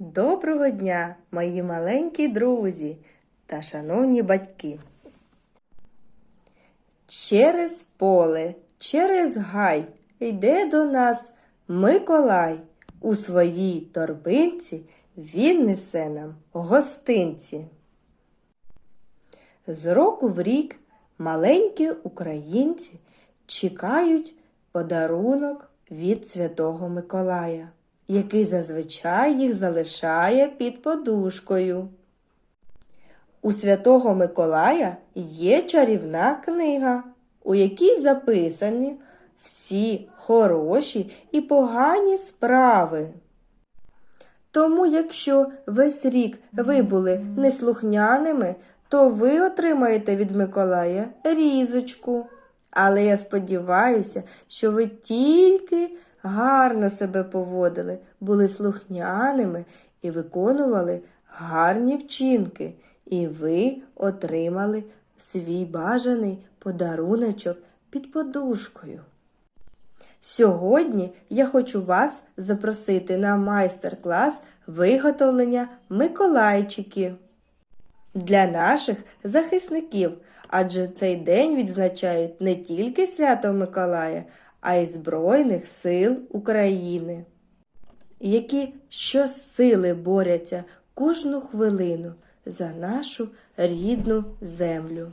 Доброго дня, мої маленькі друзі та шановні батьки. Через поле, через гай йде до нас Миколай. У своїй торбинці він несе нам гостинці. З року в рік маленькі українці чекають подарунок від Святого Миколая, який зазвичай їх залишає під подушкою. У Святого Миколая є чарівна книга, у якій записані всі хороші і погані справи. Тому, якщо весь рік ви були неслухняними, то ви отримаєте від Миколая різочку. Але я сподіваюся, що ви тільки гарно себе поводили, були слухняними і виконували гарні вчинки, і ви отримали свій бажаний подаруночок під подушкою. Сьогодні я хочу вас запросити на майстер-клас виготовлення Миколайчиків для наших захисників, адже цей день відзначають не тільки свято Миколая, а й Збройних сил України, які щосили борються кожну хвилину за нашу рідну землю.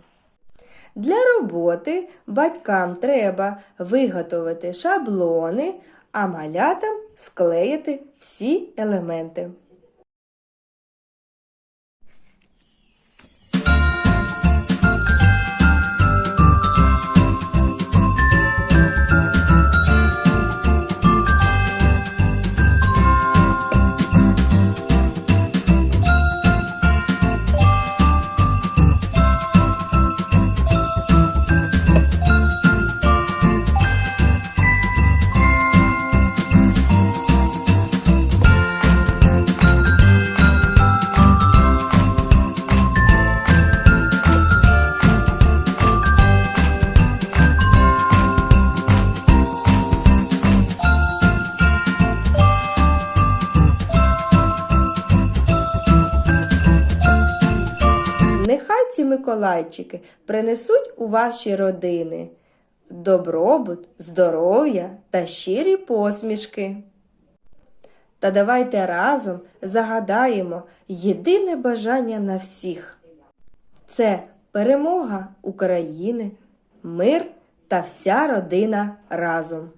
Для роботи батькам треба виготовити шаблони, а малятам склеїти всі елементи. Ці Миколайчики принесуть у ваші родини добробут, здоров'я та щирі посмішки. Та давайте разом загадаємо єдине бажання на всіх. Це перемога України, мир та вся родина разом.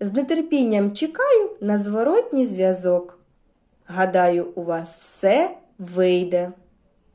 З нетерпінням чекаю на зворотній зв'язок. Гадаю, у вас все вийде.